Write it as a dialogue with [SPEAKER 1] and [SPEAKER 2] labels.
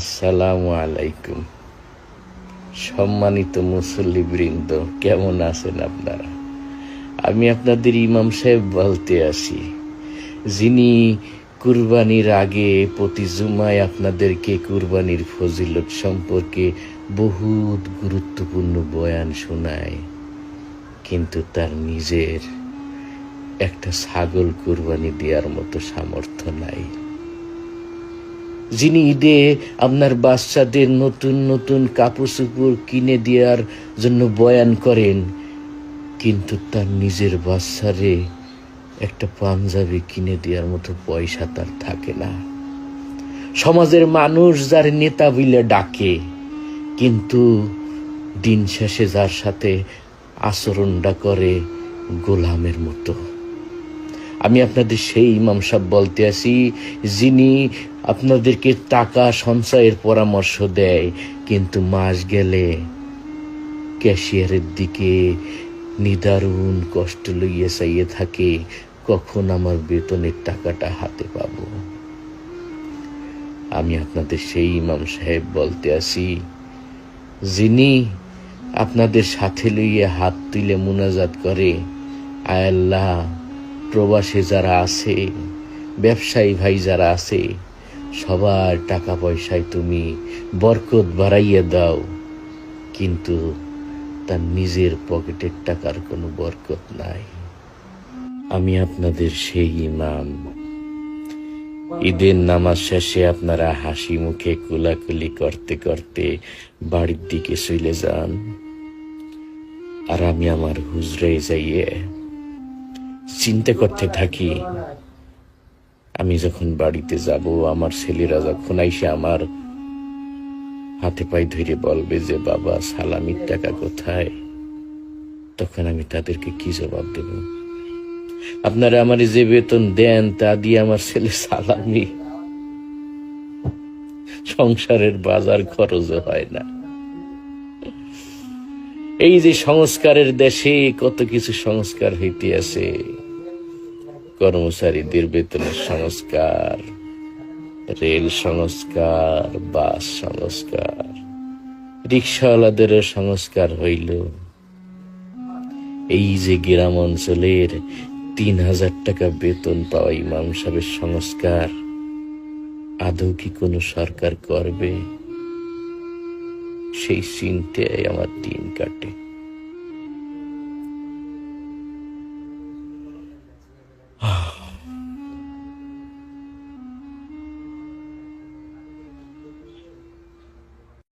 [SPEAKER 1] আসসালামু আলাইকুম সম্মানিত মুসল্লিবৃন্দ, কেমন আছেন আপনারা? আমি আপনাদের ইমাম সাহেব বলতে আসি, যিনি কুরবানির আগে প্রতি জুমায় আপনাদেরকে কুরবানির ফজিলত সম্পর্কে বহুত গুরুত্বপূর্ণ বয়ান শোনায়। কিন্তু তার নিজের একটা ছাগল কুরবানি দেওয়ার মতো সামর্থ্য নাই। যিনি ঈদে আপনার বাচ্চাদের নতুন নতুন কাপড় চোপড় কিনে দেওয়ার জন্য বয়ান করেন, কিন্তু তার নিজের বাচ্চারে একটা পাঞ্জাবি কিনে দেওয়ার মতো পয়সা তার থাকে না। সমাজের মানুষ যার নেতা বিলে ডাকে, কিন্তু দিন শেষে যার সাথে আচরণটা করে গোলামের মতো। আমি আপনাদের সেই ইমাম সাহেব বলতে আসি যিনি আপনাদেরকে টাকা, সঞ্চয়ের পরামর্শ দেয়, কিন্তু মাস গেলে ক্যাশিয়ারের দিকে নিদারুণ কষ্ট লইয়ে চাইয়ে থাকে, কখন আমার বেতনের টাকাটা হাতে পাব? আমি আপনাদের সেই ইমাম সাহেব বলতে আসি যিনি আপনাদের সাথে লইয়ে হাত তুলে মুনাজাত করে, আয় আল্লাহ প্রবাসে যারা আছে, ব্যবসায়ী ভাই যারা আছে, সবার টাকা পয়সায় তুমি বরকত বাড়াইয়া দাও। কিন্তু তার নিজের পকেটের টাকার কোনো বরকত নাই। আমি আপনাদের সেই ইমাম। ঈদের নামাজ শেষে আপনারা হাসি মুখে কুলাকুলি করতে করতে বাড়ির দিকে চলে যান। আর আমি আমার হুজরে যাইয়ে চিন্তা করতে থাকি। আমি যখন বাড়িতে যাব, আমার ছেলেরা যখন আইসে আমার হাতে পায়ে ধরে বলবে যে, বাবা, সালামির টাকা কোথায়? তখন আমি তাদেরকে কি জবাব দেব? আপনারা আমার যে বেতন দেন, তা দিয়ে আমার ছেলে সালামি। সংসারের বাজার খরচও হয় না। এই যে সংস্কারের দেশে কত কিছু সংস্কার হইতে আছে? কর্মচারীদের বেতনের সংস্কার, রেল সংস্কার, বাস সংস্কার, রিক্সাওয়ালাদেরও সংস্কার হইল। এই যে গ্রাম অঞ্চলের তিন হাজার টাকা বেতন পাওয়া ইমাম সাহেবের সংস্কার, আদৌ কি কোনো সরকার করবে? সেই চিন্তায় আমার দিন কাটে।